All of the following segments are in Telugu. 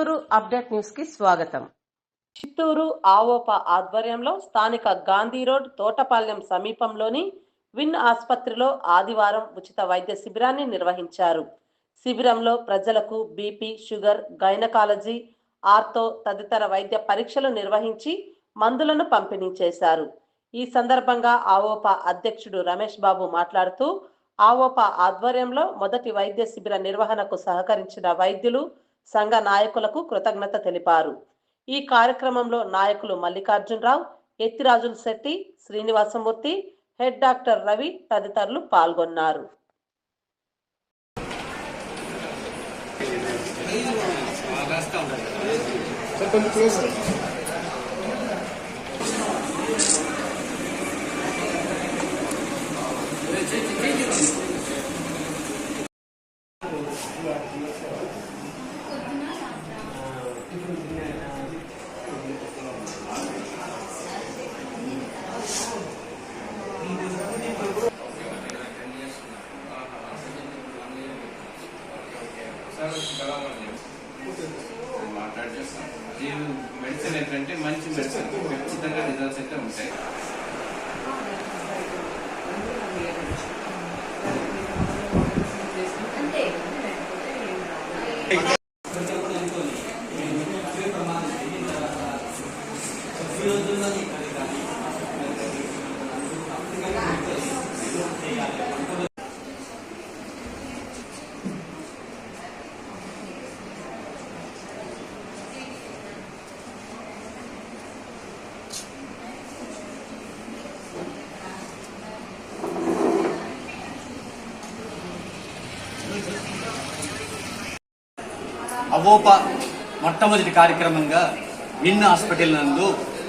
చిత్తూరు అప్డేట్ న్యూస్కి స్వాగతం. చిత్తూరు ఆవోప ఆధ్వర్యంలో స్థానిక గాంధీ రోడ్ తోటపాలెం సమీపంలోని విన్ ఆసుపత్రిలో ఆదివారం ఉచిత వైద్య శిబిరాన్ని నిర్వహించారు. శిబిరంలో ప్రజలకు బీపీ షుగర్ గైనకాలజీ ఆర్తో తదితర వైద్య పరీక్షలు నిర్వహించి మందులను పంపిణీ చేశారు. ఈ సందర్భంగా ఆవోప అధ్యక్షుడు రమేష్ బాబు మాట్లాడుతూ ఆవోప ఆధ్వర్యంలో మొదటి వైద్య శిబిర నిర్వహణకు సహకరించిన వైద్యులు సంఘ నాయకులకు కృతజ్ఞత తెలిపారు. ఈ కార్యక్రమంలో నాయకులు మల్లికార్జునరావు ఎత్తిరాజుల శెట్టి శ్రీనివాసమూర్తి హెడ్ డాక్టర్ రవి తదితరులు పాల్గొన్నారు సార్ కొంచెం క్లోజ్ సార్ మాట్లాడి చేస్తాం మెడిసిన్ ఏంటంటే మంచి మెడిసిన్. ఖచ్చితంగా రిజల్ట్స్ అయితే ఉంటాయి. అవోప మొట్టమొదటి కార్యక్రమంగా విన్ హాస్పిటల్ నందు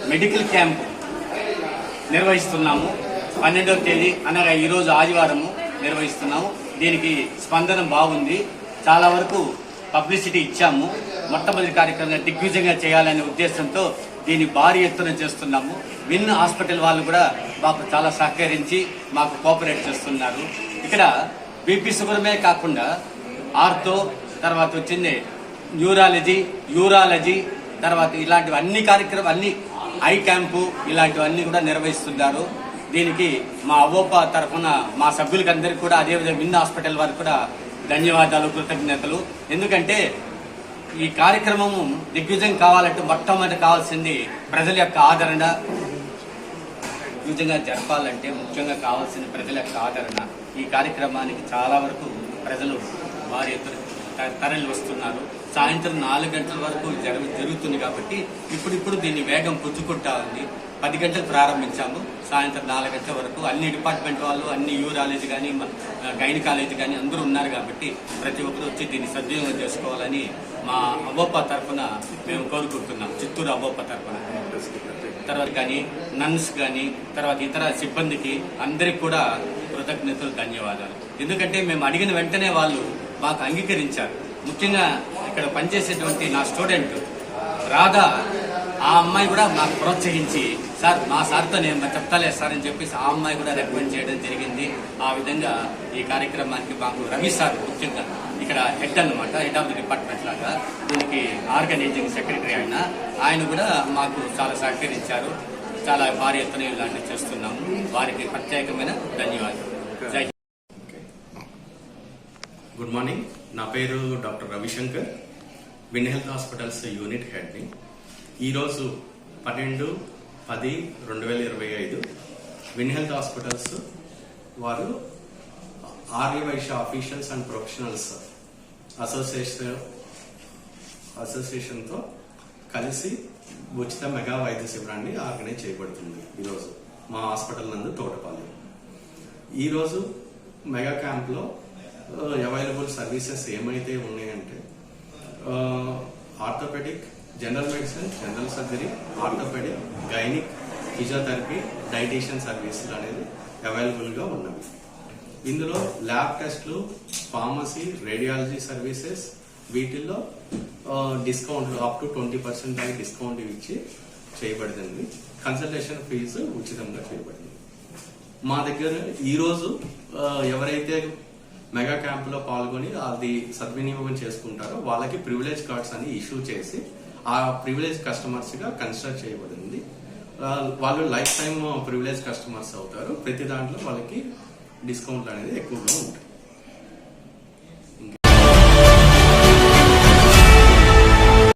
మెడికల్ క్యాంప్ నిర్వహిస్తున్నాము. పన్నెండవ తేదీ అనగా ఈరోజు ఆదివారము నిర్వహిస్తున్నాము. దీనికి స్పందన బాగుంది. చాలా వరకు పబ్లిసిటీ ఇచ్చాము. మొట్టమొదటి కార్యక్రమంగా దిగ్విజయంగా చేయాలనే ఉద్దేశంతో దీన్ని భారీ ఎత్తున చేస్తున్నాము. విన్ హాస్పిటల్ వాళ్ళు కూడా మాకు చాలా సహకరించి మాకు కోఆపరేట్ చేస్తున్నారు. ఇక్కడ బీపీ శుభ్రమే కాకుండా ఆర్తో తర్వాత వచ్చింది న్యూరాలజీ యూరాలజీ తర్వాత ఇలాంటివి అన్ని కార్యక్రమం అన్ని ఐ క్యాంపు ఇలాంటివన్నీ కూడా నిర్వహిస్తున్నారు దీనికి మా అవ్వప్ప తరఫున మా సభ్యులకందరికీ కూడా అదేవిధంగా విన్ హాస్పిటల్ వారికి కూడా ధన్యవాదాలు కృతజ్ఞతలు. ఎందుకంటే ఈ కార్యక్రమము దిగ్విజయం కావాలంటే మొట్టమొదటి కావాల్సింది ప్రజల యొక్క ఆదరణ. దిగ్విజంగా జరపాలంటే ముఖ్యంగా కావాల్సింది ప్రజల యొక్క ఆదరణ. ఈ కార్యక్రమానికి చాలా వరకు ప్రజలు వారి తరలి వస్తున్నారు సాయంత్రం నాలుగు గంటల వరకు జరగ జరుగుతుంది కాబట్టి ఇప్పుడిప్పుడు దీన్ని వేగం పుచ్చుకుంటా ఉంది పది గంటలకు ప్రారంభించాము. సాయంత్రం నాలుగు గంటల వరకు అన్ని డిపార్ట్మెంట్ వాళ్ళు అన్ని యూరాలజీ కానీ గైన్ కాలేజీ కానీ అందరూ ఉన్నారు కాబట్టి ప్రతి ఒక్కరు వచ్చి దీన్ని సద్వినియోగం చేసుకోవాలని మా అవ్వప్ప తరఫున మేము కోరుకుంటున్నాం. చిత్తూరు అవ్వప్ప తరఫున. తర్వాత కానీ నన్స్ కానీ తర్వాత ఇతర సిబ్బందికి అందరికి కూడా కృతజ్ఞతలు ధన్యవాదాలు. ఎందుకంటే మేము అడిగిన వెంటనే వాళ్ళు మాకు అంగీకరించారు. ముఖ్యంగా ఇక్కడ పనిచేసేటువంటి నా స్టూడెంట్ రాధా ఆ అమ్మాయి కూడా మాకు ప్రోత్సహించి సార్ మా సార్తో నేను చెప్తాలే సార్ అని చెప్పేసి ఆ అమ్మాయి కూడా రికమెండ్ చేయడం జరిగింది. ఆ విధంగా ఈ కార్యక్రమానికి మాకు రవి సార్ ముఖ్యంగా ఇక్కడ హెడ్ అన్నమాట హెడ్ ఆఫ్ ది డిపార్ట్మెంట్ లాగా. దీనికి ఆర్గనైజింగ్ సెక్రటరీ ఆయన. ఆయన కూడా మాకు చాలా సహకరించారు. చాలా భారీ ఎత్తున ఇలాంటివి చేస్తున్నాము. వారికి ప్రత్యేకమైన ధన్యవాదాలు. గుడ్ మార్నింగ్ నా పేరు doctor Ravishankar. Win Health Hospitals unit హెడ్ని ఈరోజు పన్నెండు పది రెండు వేల ఇరవై ఐదు విన్ హెల్త్ హాస్పిటల్స్ వారు Aryavysya officials and professionals association అసోసియేషన్తో కలిసి ఉచిత మెగా వైద్య శిబిరాన్ని ఆర్గనైజ్ చేయబడుతుంది ఈరోజు మా హాస్పిటల్ నందు తోటపాలెం ఈరోజు మెగా క్యాంప్లో Uh, అవైలబుల్ సర్వీసెస్ ఏమైతే ఉన్నాయంటే orthopaedic general medicine general surgery orthopaedic gynaec physiotherapy dietitian సర్వీసులు అనేది అవైలబుల్గా ఉన్నవి. ఇందులో ల్యాబ్ టెస్ట్లు ఫార్మసీ రేడియాలజీ సర్వీసెస్ వీటిల్లో discount up to twenty percent దాకా డిస్కౌంట్ ఇచ్చి చేయబడింది. కన్సల్టేషన్ ఫీజు ఉచితంగా చేయబడింది. మా దగ్గర ఈరోజు uh, ఎవరైతే మెగా క్యాంప్లో పాల్గొని అది సద్వినియోగం చేసుకుంటారో. వాళ్ళకి ప్రివిలేజ్ కార్డ్స్ అని ఇష్యూ చేసి ఆ ప్రివిలేజ్ కస్టమర్స్గా కన్సిడర్ చేయబడింది వాళ్ళు లైఫ్ టైమ్ ప్రివిలేజ్ కస్టమర్స్ అవుతారు. ప్రతి దాంట్లో వాళ్ళకి డిస్కౌంట్ అనేది ఎక్కువగా ఉంటుంది.